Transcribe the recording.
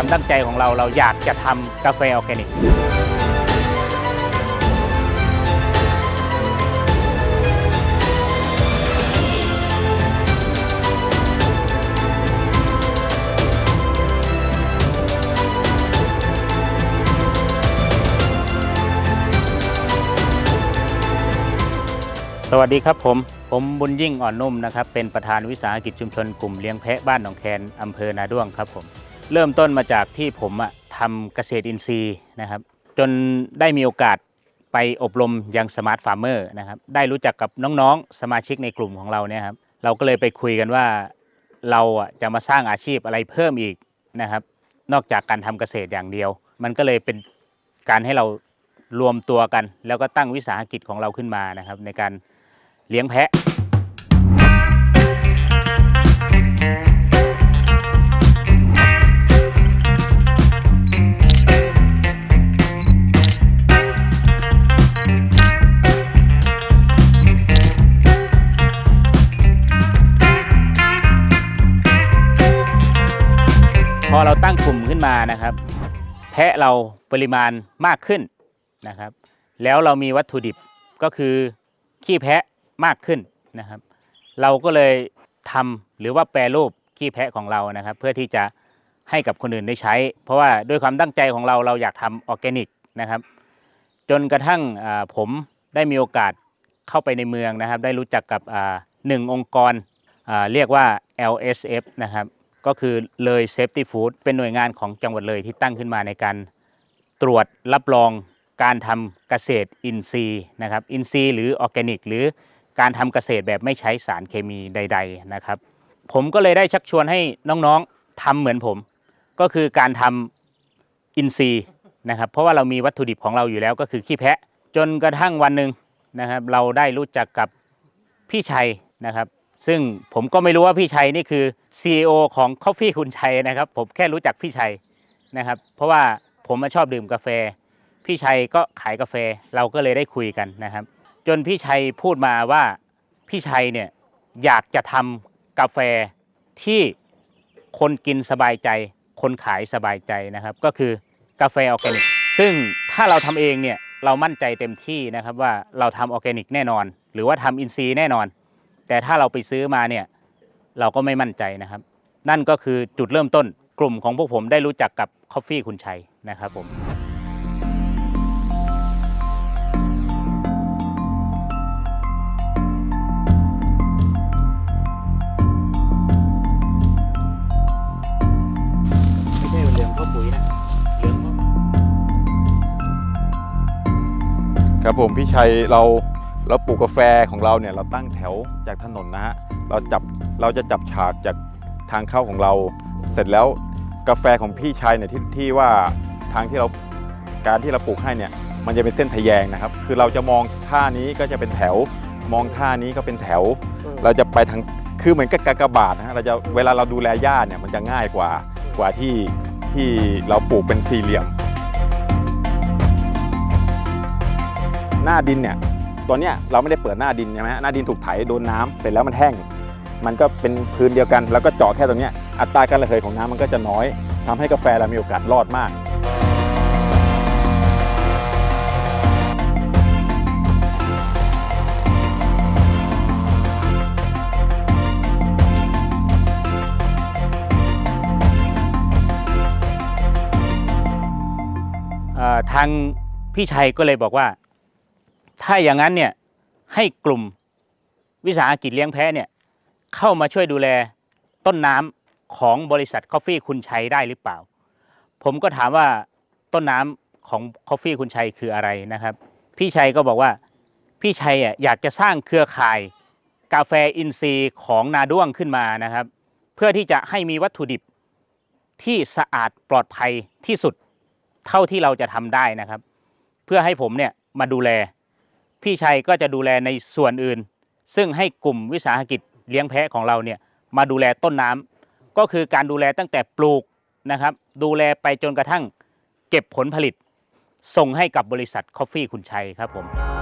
ความตั้งใจของเราเราอยากจะทำกาแฟออร์แกนิกสวัสดีครับผม ผมบุญยิ่งอ่อนนุ่มนะครับ เป็นประธานวิสาหกิจชุมชนกลุ่มเลี้ยงแพะบ้านหนองแคนอำเภอนาด้วงครับผม เริ่มต้นมาจากที่ผมอะทำเกษตรอินทรีย์นะครับ จนได้มีโอกาสไปอบรมยังสมาร์ทฟาร์มเมอร์นะครับได้รู้จักกับน้องๆ สมาชิกในกลุ่มของเราเนี่ยครับเราก็เลยไปคุยกันว่าเราอะจะมาสร้างอาชีพอะไรเพิ่มอีกนะครับ นอกจากการทำเกษตรอย่างเดียว มันก็เลยเป็นการให้เรารวมตัวกัน แล้วก็ตั้งวิสาหกิจของเราขึ้นมานะครับ ในการเลี้ยงแพะ พอเราตั้งกลุ่มขึ้นมานะครับ แพะเราปริมาณมากขึ้นนะครับ แล้วเรามีวัตถุดิบก็คือขี้แพะมากขึ้นนะครับ เราก็เลยทำหรือว่าแปรรูปขี้แพะของเรานะครับ เพื่อที่จะให้กับคนอื่นได้ใช้ เพราะว่าด้วยความตั้งใจของเราเราอยากทำออร์แกนิกนะครับ จนกระทั่งผมได้มีโอกาสเข้าไปในเมืองนะครับ ได้รู้จักกับหนึ่งองค์กรเรียกว่า LSF นะครับ ก็คือเลย Safety Food เป็นหน่วยงานของจังหวัดเลยที่ตั้งขึ้นมาในการตรวจรับรองการทำเกษตรอินทรีย์นะครับอินทรีย์หรือออร์แกนิก หรือการทำเกษตรแบบไม่ใช้สารเคมีใด ๆนะครับ ผมก็เลยได้ชักชวนให้น้องๆทำเหมือนผม ก็คือการทำอินทรีย์นะครับเพราะว่าเรามีวัตถุดิบของเราอยู่แล้วก็คือขี้แพะ จนกระทั่งวันหนึ่งนะครับเราได้รู้จักกับพี่ชัยนะครับ ซึ่งผมก็ไม่รู้ว่าพี่ชัยนี่คือ CEO ของ Coffee คุณชัยนะครับ ผมแค่รู้จักพี่ชัยนะครับ เพราะว่าผมมาชอบดื่มกาแฟ พี่ชัยก็ขายกาแฟเราก็เลยได้คุยกันนะครับ จนพี่ชัยพูดมาว่าพี่ชัยเนี่ยอยากจะทำกาแฟที่คนกินสบายใจ คนขายสบายใจนะครับ ก็คือกาแฟออร์แกนิก ซึ่งถ้าเราทำเองเนี่ยเรามั่นใจเต็มที่นะครับว่าเราทำออร์แกนิกแน่นอน หรือว่าทำอินทรีย์แน่นอน แต่ถ้าเราไปซื้อมาเนี่ยเราก็ไม่มั่นใจนะครับ นั่นก็คือจุดเริ่มต้นกลุ่มของพวกผมได้รู้จักกับคอฟฟี่คุณชัยนะครับผมไม่ใช่เหลืองเพราะปุ๋ยนะเหลืองเพราะครับผมพี่ชัยเรา เราปลูกกาแฟของเราเนี่ยเราตั้งแถวจากถนนนะฮะเราจับเราจะจับฉากจากทางเข้าของเรา เสร็จแล้วกาแฟของพี่ชัยเนี่ยที่ที่ว่าทางที่เราการที่เราปลูกให้เนี่ยมันจะเป็นเส้นทะแยงนะครับ คือเราจะมองท่านี้ก็จะเป็นแถว มองท่านี้ก็เป็นแถว เราจะไปทางคือเหมือนกับกากบาทนะฮะเราจะเวลาเราดูแลหญ้าเนี่ยมันจะง่ายกว่ากว่าที่ที่เราปลูกเป็นสี่เหลี่ยม หน้าดินเนี่ย ตอนเนี้ยเราไม่ได้เปิดหน้าดินใช่ไหมฮะหน้าดินถูกไถโดนน้ำเสร็จแล้วมันแห้ง มันก็เป็นพื้นเดียวกัน แล้วก็เจาะแค่ตรงเนี้ยอัตราการระเหยของน้ำมันก็จะน้อยทำให้กาแฟเรามีโอกาสรอดมากทางพี่ชัยก็เลยบอกว่า ถ้าอย่างนั้นเนี่ยให้กลุ่มวิสาหกิจเลี้ยงแพะเนี่ยเข้ามาช่วยดูแลต้นน้ำของบริษัทคอฟฟี่คุณชัยได้หรือเปล่า ผมก็ถามว่าต้นน้ำของคอฟฟี่คุณชัยคืออะไรนะครับ พี่ชัยก็บอกว่าพี่ชัยอะอยากจะสร้างเครือข่ายกาแฟอินทรีย์ของนาด้วงขึ้นมานะครับ เพื่อที่จะให้มีวัตถุดิบที่สะอาดปลอดภัยที่สุดเท่าที่เราจะทำได้นะครับ เพื่อให้ผมเนี่ยมาดูแล พี่ชัยก็จะดูแลในส่วนอื่น ซึ่งให้กลุ่มวิสาหกิจเลี้ยงแพะของเราเนี่ยมาดูแลต้นน้ำก็คือการดูแลตั้งแต่ปลูกนะครับ ดูแลไปจนกระทั่งเก็บผลผลิต ส่งให้กับบริษัทคอฟฟี่คุณชัยครับผม